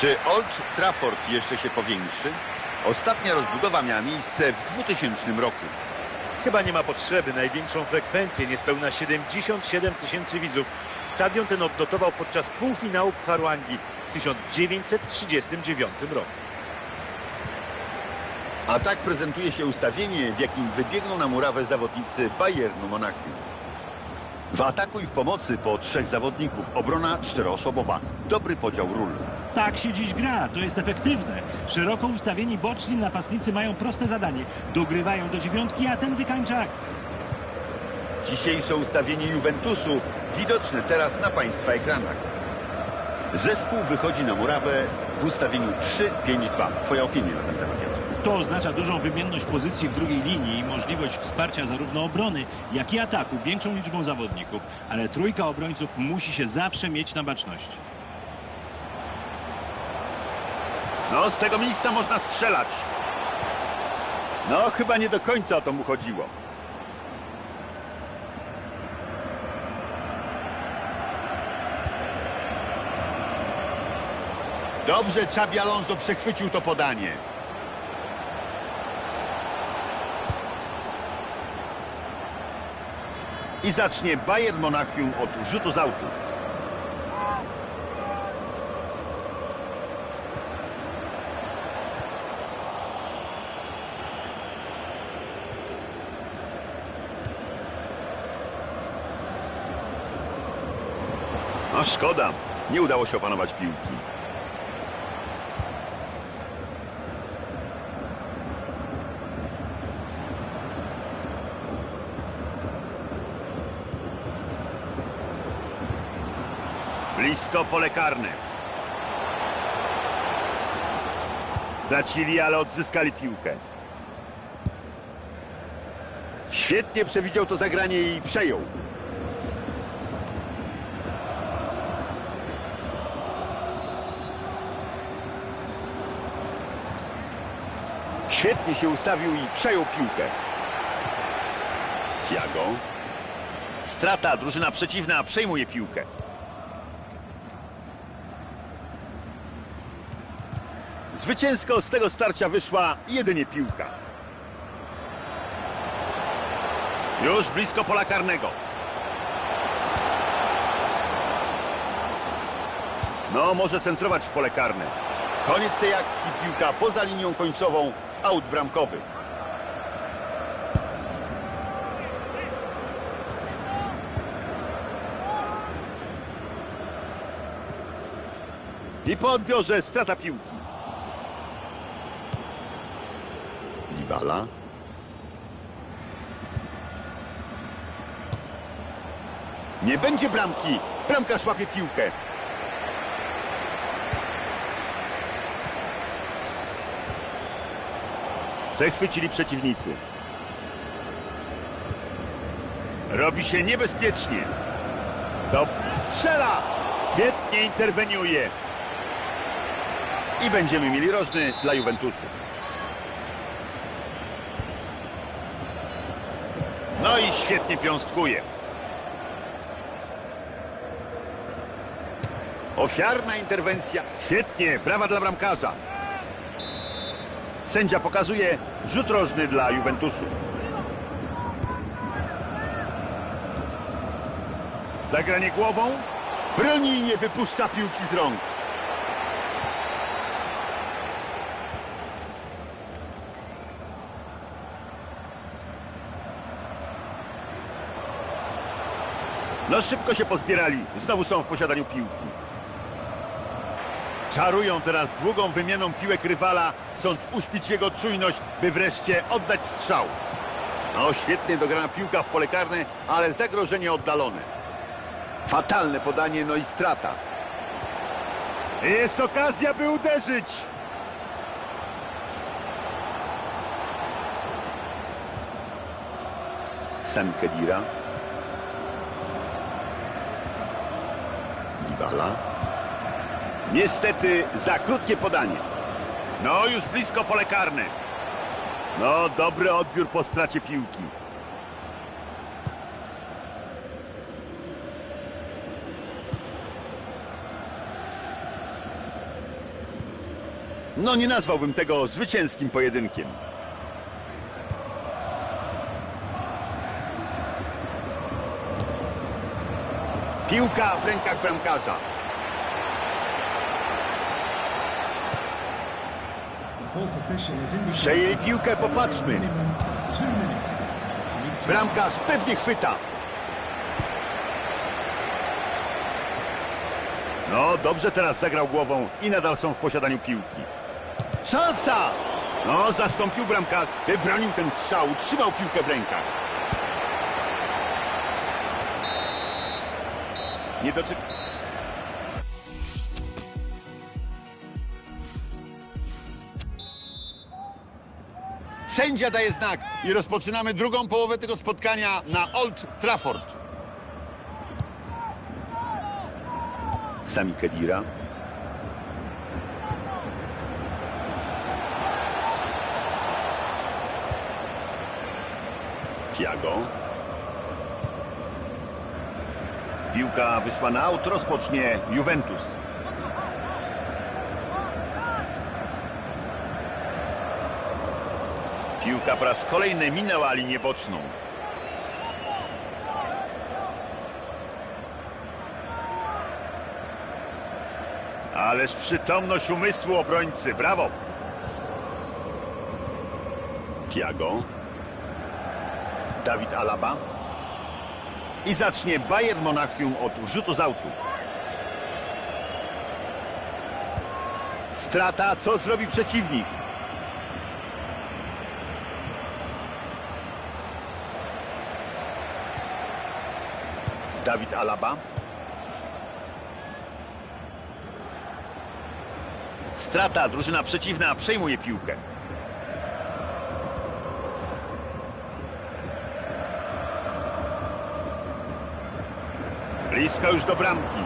Czy Old Trafford jeszcze się powiększy? Ostatnia rozbudowa miała miejsce w 2000 roku. Chyba nie ma potrzeby. Największą frekwencję, niespełna 77 tysięcy widzów. Stadion ten odnotował podczas półfinału Pucharu Anglii w 1939 roku. A tak prezentuje się ustawienie, w jakim wybiegną na murawę zawodnicy Bayernu Monachium. W ataku i w pomocy po trzech zawodników. Obrona czteroosobowa. Dobry podział ról. Tak się dziś gra, to jest efektywne. Szeroko ustawieni boczni napastnicy mają proste zadanie. Dogrywają do dziewiątki, a ten wykańcza akcję. Dzisiejsze ustawienie Juventusu widoczne teraz na Państwa ekranach. Zespół wychodzi na murawę w ustawieniu 3-5-2. Twoja opinia na ten temat, Jacek? To oznacza dużą wymienność pozycji w drugiej linii i możliwość wsparcia zarówno obrony, jak i ataku większą liczbą zawodników, ale trójka obrońców musi się zawsze mieć na baczności. No, z tego miejsca można strzelać. No, chyba nie do końca o to mu chodziło. Dobrze, Xabi Alonso przechwycił to podanie. I zacznie Bayern Monachium od rzutu z autu. No szkoda, nie udało się opanować piłki. Blisko pole karne. Stracili, ale odzyskali piłkę. Świetnie przewidział to zagranie i przejął. Świetnie się ustawił i przejął piłkę. Tiago. Strata, drużyna przeciwna przejmuje piłkę. Zwycięsko z tego starcia wyszła jedynie piłka. Już blisko pola karnego. No, może centrować w pole karne. Koniec tej akcji, piłka poza linią końcową, aut bramkowy. I po odbiorze strata piłki. Libala. Nie będzie bramki. Bramkarz łapie piłkę. Przechwycili przeciwnicy. Robi się niebezpiecznie. To strzela! Świetnie interweniuje. I będziemy mieli rożny dla Juventusu. No i świetnie piąstkuje. Ofiarna interwencja. Świetnie, brawa dla bramkarza. Sędzia pokazuje rzut rożny dla Juventusu. Zagranie głową. Broni i nie wypuszcza piłki z rąk. No szybko się pozbierali. Znowu są w posiadaniu piłki. Czarują teraz długą wymianą piłek rywala, chcąc uśpić jego czujność, by wreszcie oddać strzał. No, świetnie dograna piłka w pole karne, ale zagrożenie oddalone. Fatalne podanie, no i strata. Jest okazja, by uderzyć. Sam Kedira. Dybala. Niestety za krótkie podanie. No już blisko pole karne. No dobry odbiór po stracie piłki. No nie nazwałbym tego zwycięskim pojedynkiem. Piłka w rękach bramkarza. Przejęli piłkę, popatrzmy. Bramkarz pewnie chwyta. No, dobrze teraz zagrał głową i nadal są w posiadaniu piłki. Szansa! No, zastąpił bramka, wybronił ten strzał, trzymał piłkę w rękach. Nie doczek... Sędzia daje znak i rozpoczynamy drugą połowę tego spotkania na Old Trafford. Sami Kedira. Tiago. Piłka wyszła na aut, rozpocznie Juventus. Piłka po raz kolejny minęła linię boczną. Ależ przytomność umysłu obrońcy, brawo! Tiago. Dawid Alaba. I zacznie Bayern Monachium od wrzutu z autu. Strata, co zrobi przeciwnik? Dawid Alaba. Strata, drużyna przeciwna przejmuje piłkę. Blisko już do bramki.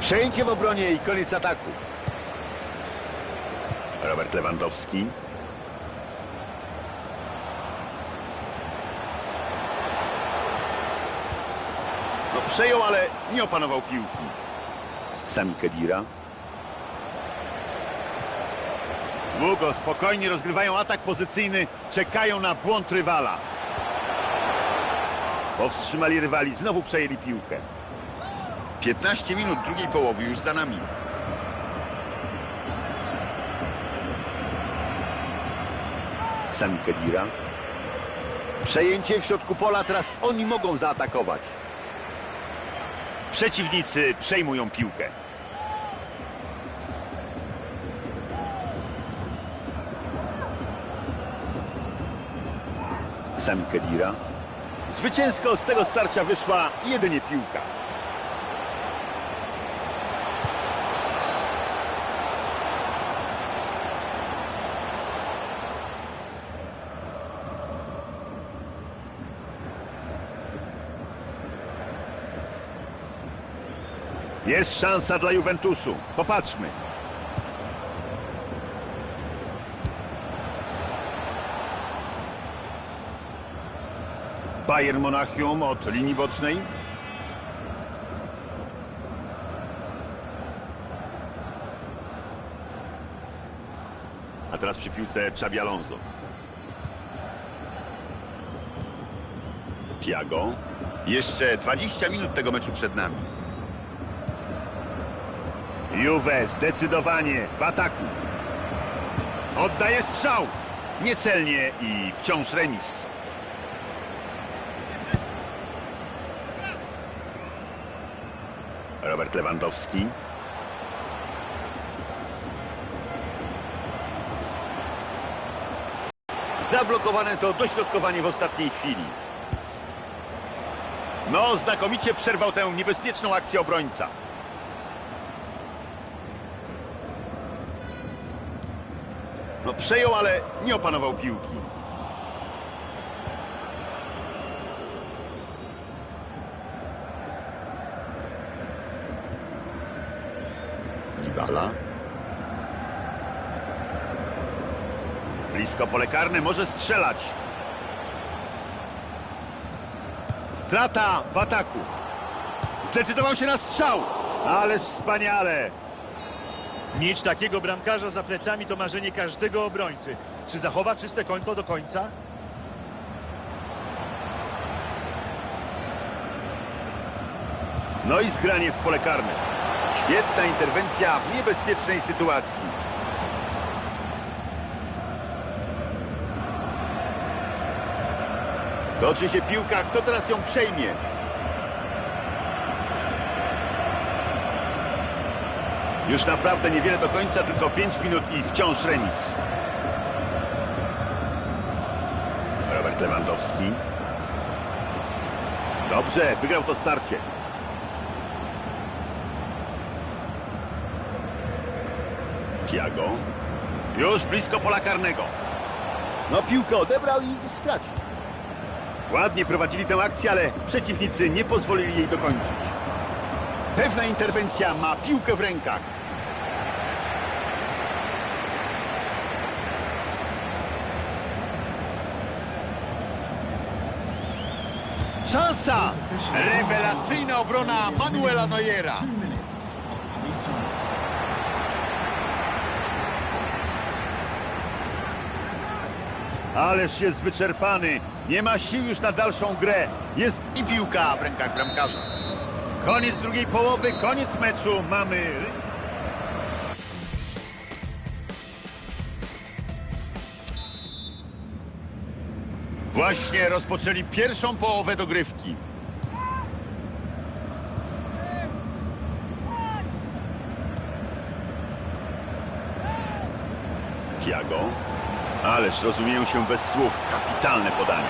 Przejęcie w obronie i koniec ataku. Robert Lewandowski. Przejął, ale nie opanował piłki. Sami Kedira. Długo, spokojnie rozgrywają atak pozycyjny, czekają na błąd rywala. Powstrzymali rywali, znowu przejęli piłkę. 15 minut drugiej połowy już za nami. Sami Kedira. Przejęcie w środku pola, teraz oni mogą zaatakować. Przeciwnicy przejmują piłkę. Sami Kedira. Zwycięsko z tego starcia wyszła jedynie piłka. Jest szansa dla Juventusu. Popatrzmy. Bayern Monachium od linii bocznej. A teraz przy piłce Xabi Alonso. Tiago. Jeszcze 20 minut tego meczu przed nami. Juve zdecydowanie w ataku. Oddaje strzał. Niecelnie i wciąż remis. Robert Lewandowski. Zablokowane to dośrodkowanie w ostatniej chwili. No, znakomicie przerwał tę niebezpieczną akcję obrońca. Przejął, ale nie opanował piłki. Nibala. Blisko pole karne, może strzelać. Strata w ataku. Zdecydował się na strzał. Ależ wspaniale. Mieć takiego bramkarza za plecami to marzenie każdego obrońcy. Czy zachowa czyste konto do końca? No i zgranie w pole karne. Świetna interwencja w niebezpiecznej sytuacji. Toczy się piłka, kto teraz ją przejmie? Już naprawdę niewiele do końca, tylko 5 minut i wciąż remis. Robert Lewandowski. Dobrze, wygrał to starcie. Tiago. Już blisko pola karnego. No piłkę odebrał i i stracił. Ładnie prowadzili tę akcję, ale przeciwnicy nie pozwolili jej dokończyć. Pewna interwencja ma piłkę w rękach. Szansa! Rewelacyjna obrona Manuela Neuera. Ależ jest wyczerpany. Nie ma sił już na dalszą grę. Jest i piłka w rękach bramkarza. Koniec drugiej połowy, koniec meczu. Mamy... Właśnie rozpoczęli pierwszą połowę dogrywki. Tiago. Ależ rozumieją się bez słów. Kapitalne podania.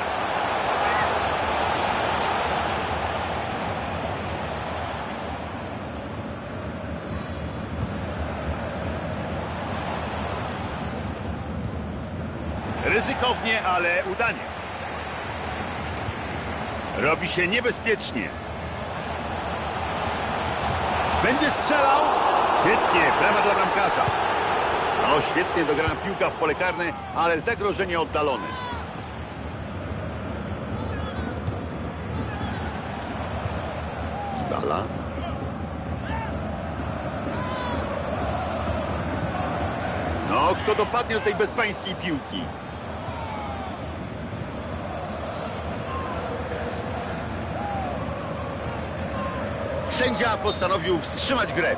Ryzykownie, ale udanie. Robi się niebezpiecznie. Będzie strzelał. Świetnie, brawa dla bramkarza. No, świetnie dograna piłka w pole karne, ale zagrożenie oddalone. Dala. No, kto dopadnie do tej bezpańskiej piłki? Sędzia postanowił wstrzymać grę.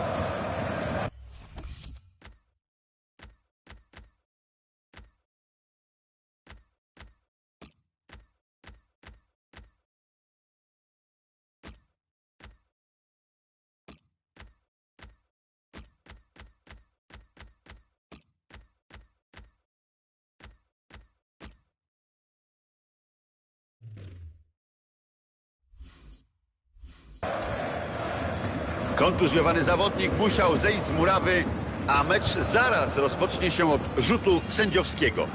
Kontuzjowany zawodnik musiał zejść z murawy, a mecz zaraz rozpocznie się od rzutu sędziowskiego.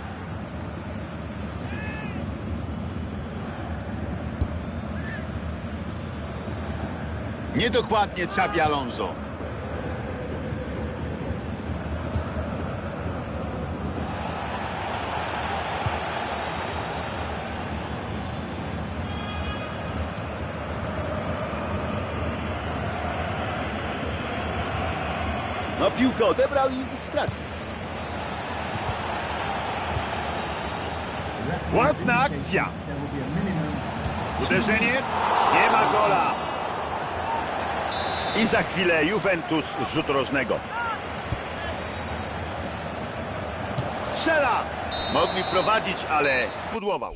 Niedokładnie Xabi Alonso. Piłkę odebrał i, stracił. Ładna akcja. Uderzenie, nie ma gola. I za chwilę Juventus z rzutu rożnego. Strzela! Mogli prowadzić, ale spudłował.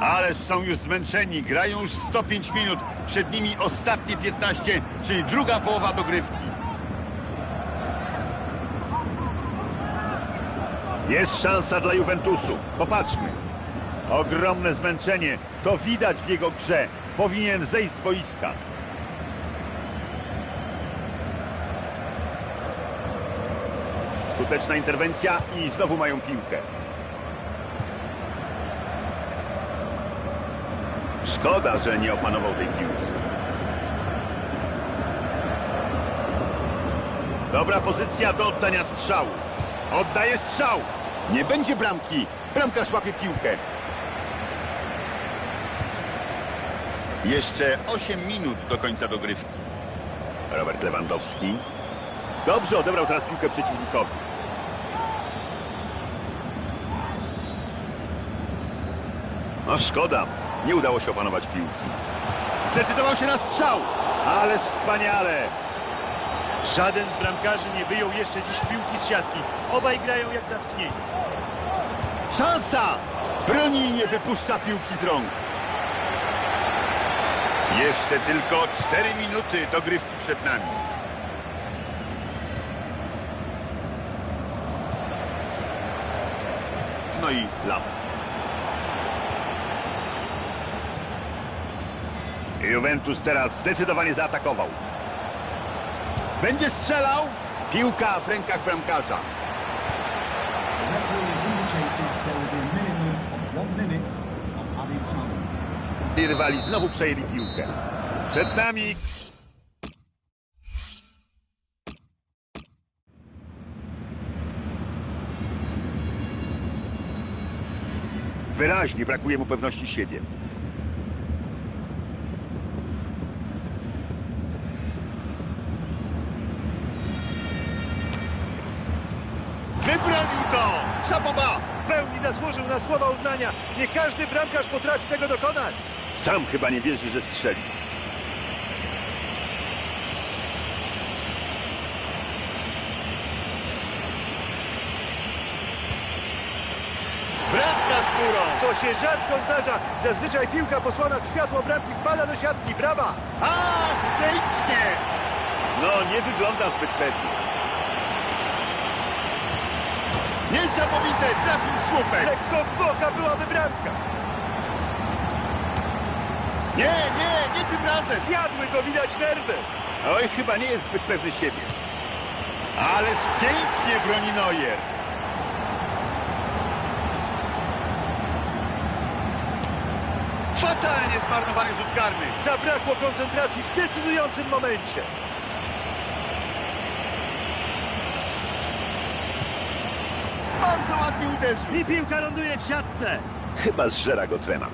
Ależ są już zmęczeni, grają już 105 minut, przed nimi ostatnie 15, czyli druga połowa dogrywki. Jest szansa dla Juventusu. Popatrzmy. Ogromne zmęczenie. To widać w jego grze. Powinien zejść z boiska. Skuteczna interwencja i znowu mają piłkę. Szkoda, że nie opanował tej piłki. Dobra pozycja do oddania strzału. Oddaje strzał. Nie będzie bramki. Bramkarz łapie piłkę. Jeszcze 8 minut do końca dogrywki. Robert Lewandowski. Dobrze odebrał teraz piłkę przeciwnikowi. No szkoda, nie udało się opanować piłki. Zdecydował się na strzał, ale wspaniale. Żaden z bramkarzy nie wyjął jeszcze dziś piłki z siatki. Obaj grają jak natchnieni. Szansa! Broni i nie wypuszcza piłki z rąk. Jeszcze tylko 4 minuty dogrywki przed nami. No i Lam. Juventus teraz zdecydowanie zaatakował. Będzie strzelał. Piłka w rękach bramkarza. I rywali znowu przejęli piłkę. Przed nami Wyraźnie brakuje mu pewności siebie. Wybronił to! Szapoba! W pełni zasłużył uznania. Nie każdy bramkarz potrafi tego dokonać. Sam chyba nie wierzy, że strzeli. Bramka z górą! To się rzadko zdarza. Zazwyczaj piłka posłana w światło bramki wpada do siatki. Brawa! Ach, pięknie! No, nie wygląda zbyt pewnie. Niesamowite! Trafił w słupek! Lekko w boka byłaby bramka. Nie, nie, nie tym razem! Zjadły go widać nerwy. Oj, chyba nie jest zbyt pewny siebie. Ależ pięknie broni Neuer. Fatalnie zmarnowany rzut karny. Zabrakło koncentracji w decydującym momencie. Bardzo ładnie uderzył. I piłka ląduje w siatce. Chyba zżera go trema.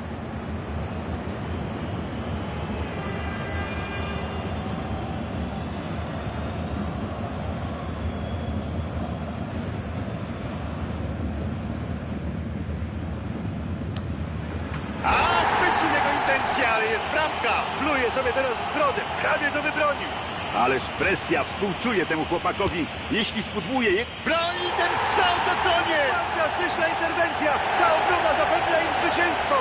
Ach, wyczuł jego intencje, ale jest bramka. Pluje sobie teraz w brodę. Prawie to wybronił. Ależ presja współczuje temu chłopakowi. Jeśli spudłuje je... Broni ten strzał, to koniec! Fantastyczna interwencja. Ta obrona zapewnia im zwycięstwo.